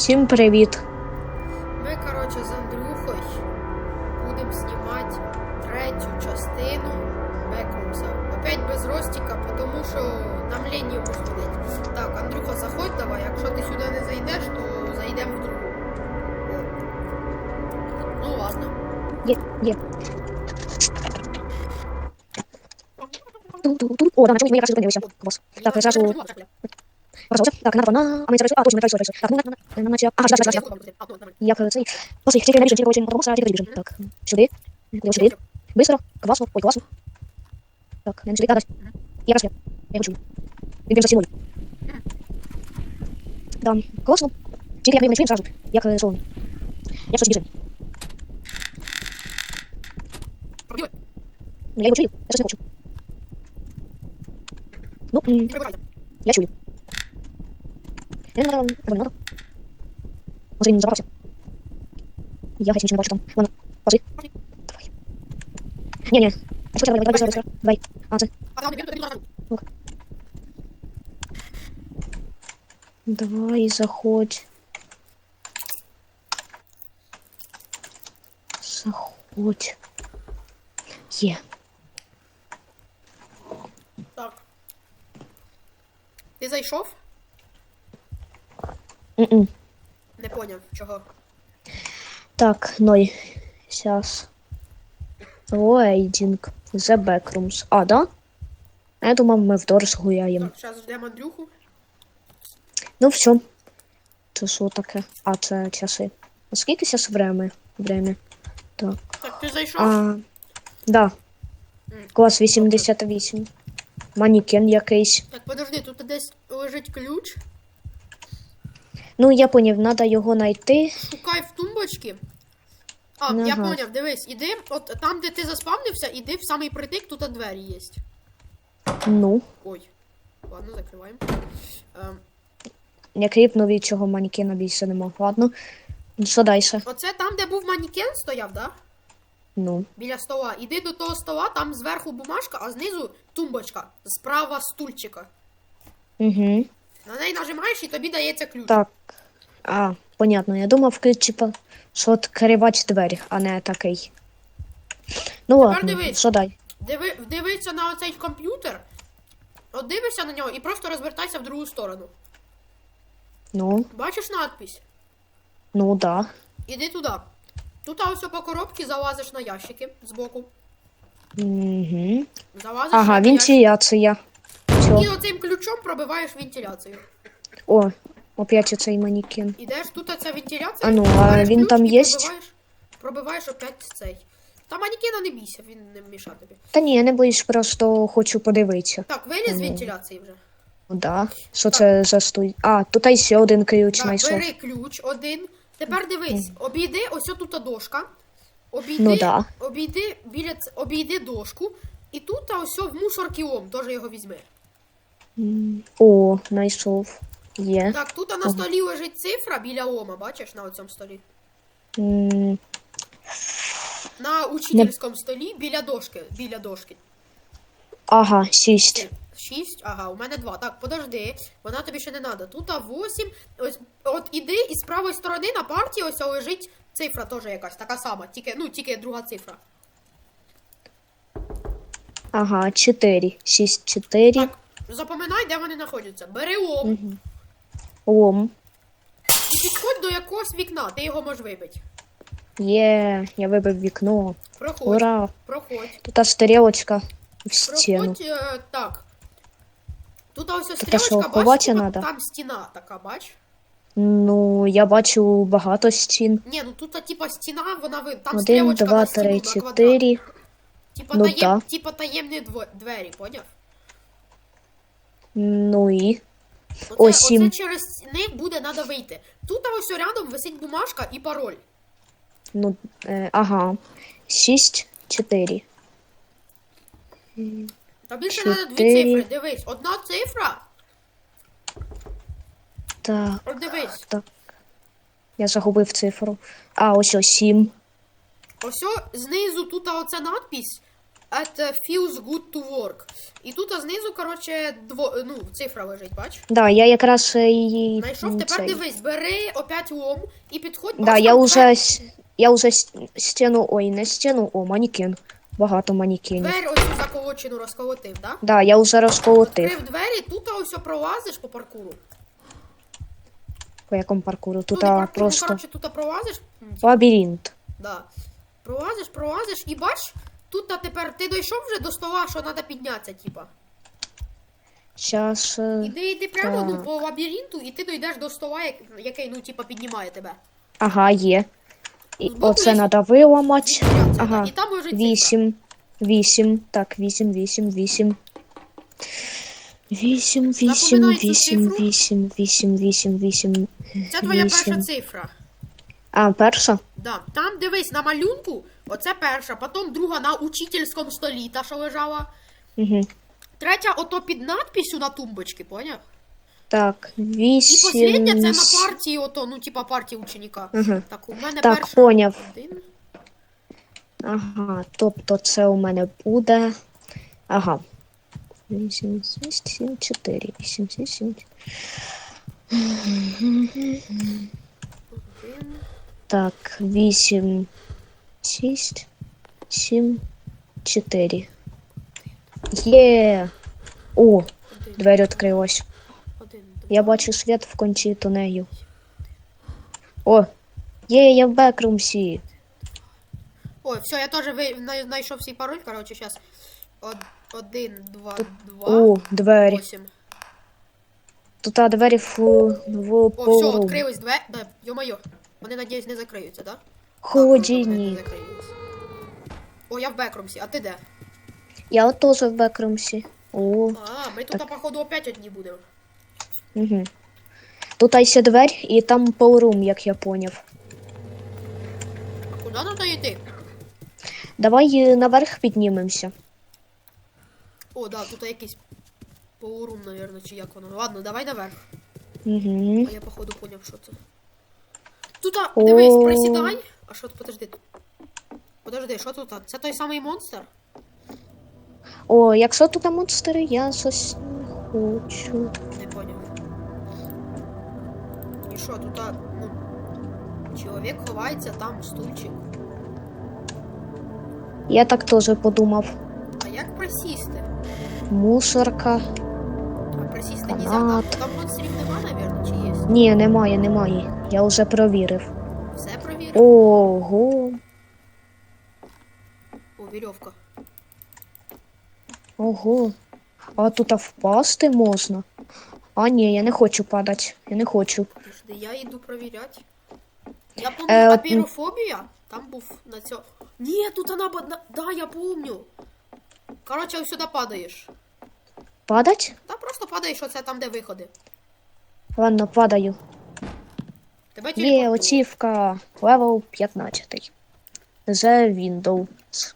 Всім привіт. Ми, коротше, з Андрюхою будемо знімати третю частину Бекрумса. Опять без Ростіка, тому що нам лінь йому ходить. Так, Андрюха, заходь давай. Якщо ти сюди не зайдеш, то зайдемо в другу. Ну ладно. Є, є. О, да, на чомусь ми якраз зупинилися. Клас. Так, Я зразу так, розгався. Так, на на, а ми зараз, а, точно, не працює. Так, ну, на, на, на, на, ага, сюди, сюди, сюди. я- А, ну. Як цей, ось, тільки не біжим, тільки очень автобуса, тільки біжим. Так, сюди, куди, сюди. Быстро, класно, ой, класно. Так, не сюди, а. Я раз я, я хочу. Він прям за стіною. Да, класно. Тільки як ми його не чуємо зразу, як е, сон. Я щось біжим. Пробігай, Ну, я його чую, я щось не хочу. Ну, м, пробігай. Я чую. Не надо, не надо. Може він забрався. Я не бачу там. Ладно, пошли. Давай. Ні. А? Давай, давай, давай, давай. Давай. А, не тобі. Давай, заходь. Заходь. Є. Так. Ти зайшов? М-м. Не поняв, чого. Так, ноль. Сейчас. Лейдинг. The Backrooms. А, да? А я думав, ми в Дорс гуляємо. Так, зараз ждемо Андрюху. Ну все. Це що таке? А, це часи. А скільки зараз время? Время. Так. Так, ти зайшов? А, да. Клас 88. Манікен якийсь. Так, подожди, тут десь лежить ключ. Ну, я поняв, треба його знайти. Шукай в тумбочці. А, я поняв, дивись, іди, от там, де ти заспавнився, іди в самий притик, тут двері є. Ну, Ой. Ладно, закриваємо. Ем, не кріпну від чого манікена більше нема. Ладно. Ну, Що далі? оце там, де був манікен, стояв, да? Ну. Біля стола. Іди до того стола, там зверху бумажка, а знизу тумбочка. Справа стульчика. Угу. На неї нажимаєш і тобі дається ключ. Так. А, понятно. Я думав, типа, що відкривати двері, а не такий. Ну ладно, дивись. що дай? Диви, дивися на оцей комп'ютер. От дивишся на нього і просто розвертайся в другу сторону. Ну, Бачиш надпись? ну да. Іди туди. Тут ось по коробці залазиш на ящики збоку. Угу. Залазиш Ага, на ящик. вентиляція. І оцим ключом пробиваєш вентиляцію. О, опять оцей манікен. Ідеш, тут оця вентиляція. А ну, а він ключ там і єсть? Пробиваєш, пробиваєш опять цей. Та манікена не бійся, він не міша тобі. Та ні, я не боюсь, просто хочу подивитися. Так, виліз з вентиляції вже. Ну да. Що це за стуй? А, тут і ще один ключ Так, знайшов. бери ключ один. Тепер дивись, обійди ось тут дошка. Обійди, Ну да. обійди біля ц- обійди дошку. І тут ось в мусорки ом, теж його візьми. О, знайшов. Є. Так, тут на столі лежить цифра біля ома, бачиш на цьому столі. М, На учительському столі біля дошки. Біля дошки. Ага, сість. Шість, ага, у мене два. Так, подожди, вона тобі ще не треба. Тут а, восім. Ось, от іди і з правої сторони на парті ось лежить цифра теж якась, така сама, тільки, ну, тільки друга цифра. Ага, чотири. Сість чотири. Так, запам'ятай, де вони знаходяться. Бери ом Ом. і підходь до якогось вікна, ти його можеш вибити. Є, я вибив вікно. Проходь, Ура! проходь. Тут та стрілочка в стіну. Проходь, е, так. Тут ось що, стрілочка, бач, ховати надо? там стіна така, бач. Ну, я бачу багато стін. Ні, ну тут, типа, стіна, вона ви. Там Один, стрілочка два, на стіну, три, на квадрат. чотири. Типа, Ну, таєм, да. типа таємні дво- двері, поняв? Ну і. Оце, Ось оце через них буде треба вийти. Тут ось рядом висить бумажка і пароль. Ну, е, ага. Шість, чотири. Та більше треба дві Чотири. цифри. Дивись, одна цифра. Так, От дивись. так. Я загубив цифру. А, ось ось сім. Ось знизу тут оця надпись. At feels good to work. І тут знизу, коротше, дво, ну, цифра лежить, бач? Да, я якраз е, її. Знайшов, тепер цей. дивись, бери опять лом і підходь. Да, я уже, я уже стіну, ой, не стіну, о, манікен. Багато манікенів. Двері оцю заколочену розколотив, так? Да, я вже розколотив. Відкрив двері, тут ось пролазиш по паркуру. По якому паркуру? Тут ну, паркуру, просто коротше, тут пролазиш. лабіринт. Да. Пролазиш, пролазиш і бач, тут а тепер ти дійшов вже до стола, що треба піднятися, типа. Щас. е, Іди, йди прямо ну, по лабіринту, і ти дійдеш до стола, як- який, ну, типа, піднімає тебе. Ага, є. І Збоку оце є треба виламати. Піднятися, Ага. І там лежить цифра. Вісім. Вісім. Так, вісім, вісім, вісім. Вісім, вісім, Запоминай цю вісім, цифру. вісім, вісім, вісім, вісім. Це твоя вісім. перша цифра. А, перша? Да. Там дивись на малюнку, оце перша, потім друга на учительському столі, та що лежала. Угу. Третя ото під надписю на тумбочці, поняв? Так, вісім... І вісім. последня це на партії, ото, ну, типа партії ученика. Ага. Так, у мене Так, перша поняв. один. Ага, тобто це у мене буде. Ага. 8, 6, 7, 4, 8, 6, 7. один. Так, 8, 6, 7, 4. Є. О, двері відкрилась. Я бачу світ в конці тунелю. О, є, я в бекрумсі. Ой, все, я теж ви... знайшов свій пароль, коротше, зараз. Од... Один, два, два, О, двері. восемь. Тут а, двері в, в О, все, відкрились двері. Да, йо-моє. Вони, надіюсь, не закриються, да? Холодильник. закриються. О, я в бекрумсі, а ти де? Я от теж в бекрумсі. О, А, ми тут, походу, опять одні будемо. угу. Тут а ще двері і там полрум, як я поняв. А Куди нам йти? Давай е, наверх піднімемося. О, да, тут якийсь поурум, наверное, чи як воно. Ладно, давай наверх. Угу. А я походу поняв, що це. Тут, а, О. дивись, присідай. А що тут, подожди. Подожди, що тут? Це той самий монстр? О, якщо тут монстри, я щось не хочу. Не поняв. І що, тут, ну, чоловік ховається, там стульчик. Я так теж подумав. А як присісти? Мусорка. А присісти Канат. нельзя, там, монстрів нема, наверное, чи є? Ні, немає, немає. Я вже провірив. Ого. О, вірьовка. Ого. А тут впасти можна. А ні, я не хочу падати. Я не хочу. Подожди, я йду провіряти. Я помню, Е, апірофобія. Там був на цьому. Ні, тут вона. Да, я помню. Коротше, ось сюди падаєш. Падать? Та просто падаєш оце там, де виходи. Ладно, падаю. Є, оцівка. Левел 15. The Windows.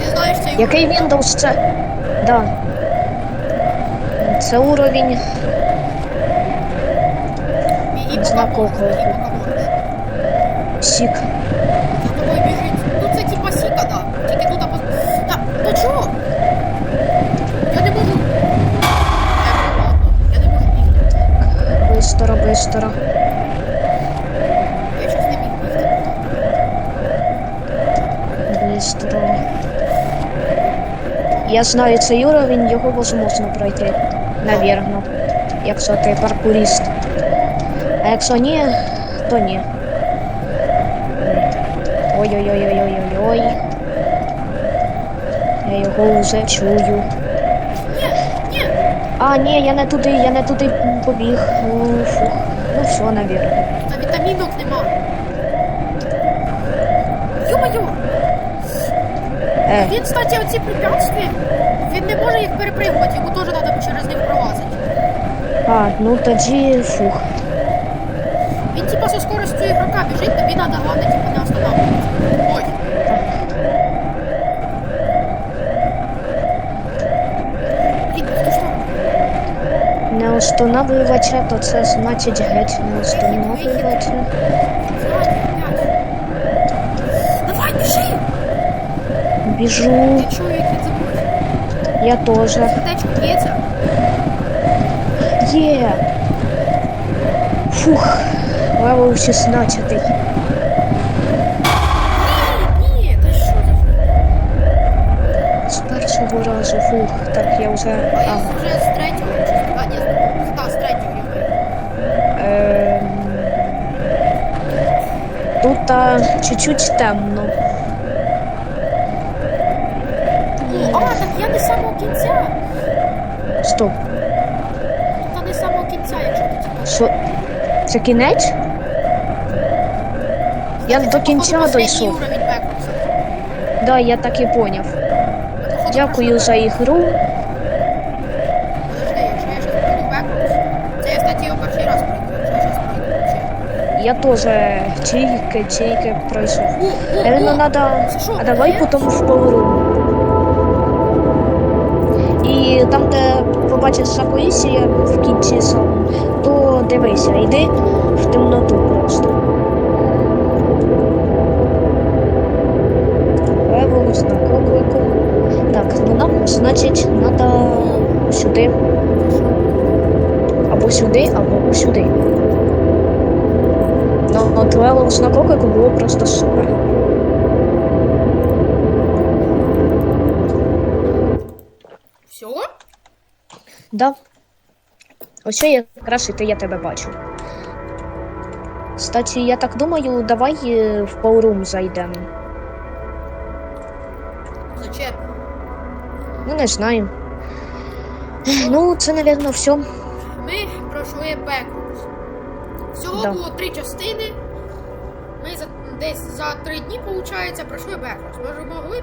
Ти знаєш цей який Windows це? Да. Це уровень. Пока можеш. Сік. За тобою біжить. Ну це типа сіка, да. Тільки тут апо... Та, ну чого? Я не можу. Е, ладно, я не можу бігти. Бистро, бистро. Я щось не міг бігти. Бистро. Знаю цей уровень, його можна пройти. Навірно. Якщо ти паркуріст. А якщо ні, то ні. Ой-ой-ой-ой-ой-ой. Я його вже чую. А, ні, я не туди, я не туди побіг. Ну, фух. Ну все, навірно. Та вітамінок нема. Йо-моє! Е, Він, кстати, оці препятствия, він не може їх перепригувати, йому теж треба через них пролазити. а, ну тоді фух. Він типа со скоростю ігрока біжить, тобі треба головне типа не останавливатися. Ой. Блін, хто що? Не установлювача, то це значить геть не установлювача. Ззаді, опять. Біжу, Я чую, як я теж. Фух, левел 16. Ні, ні, та що фігня? З першого разу, фух, так я вже. А я Ага. вже з третього, а, ні, з- з третього я. Ем, Тут чуть-чуть темно. А, так я не з самого кінця. Стоп. Та не з самого кінця, якщо ти. Що? Це кінець? Я до кінця дійшов. Да, я так і поняв. Дякую за ігру. Я теж тільки, тільки пройшов. О, о, Наверно, о, надо. А давай потім в повору. І там, де побачиш Сакоїсія в кінці сам, то дивися, йди в темноту просто. Левел знак оклику. Так, ну нам, значить, треба сюди. Або сюди, або сюди. Ну, от левел знак оклику було просто супер. Да. Ось я якраз і ти я тебе бачу. Кстати, я так думаю, давай е, в паурум зайдемо. Зачем? Ну, не знаю. Ну, це, напевно, все. Ми пройшли Бекрумс. Всього Да. було три частини. Ми за, десь за три дні, виходить, пройшли Бекрумс. Ми вже могли...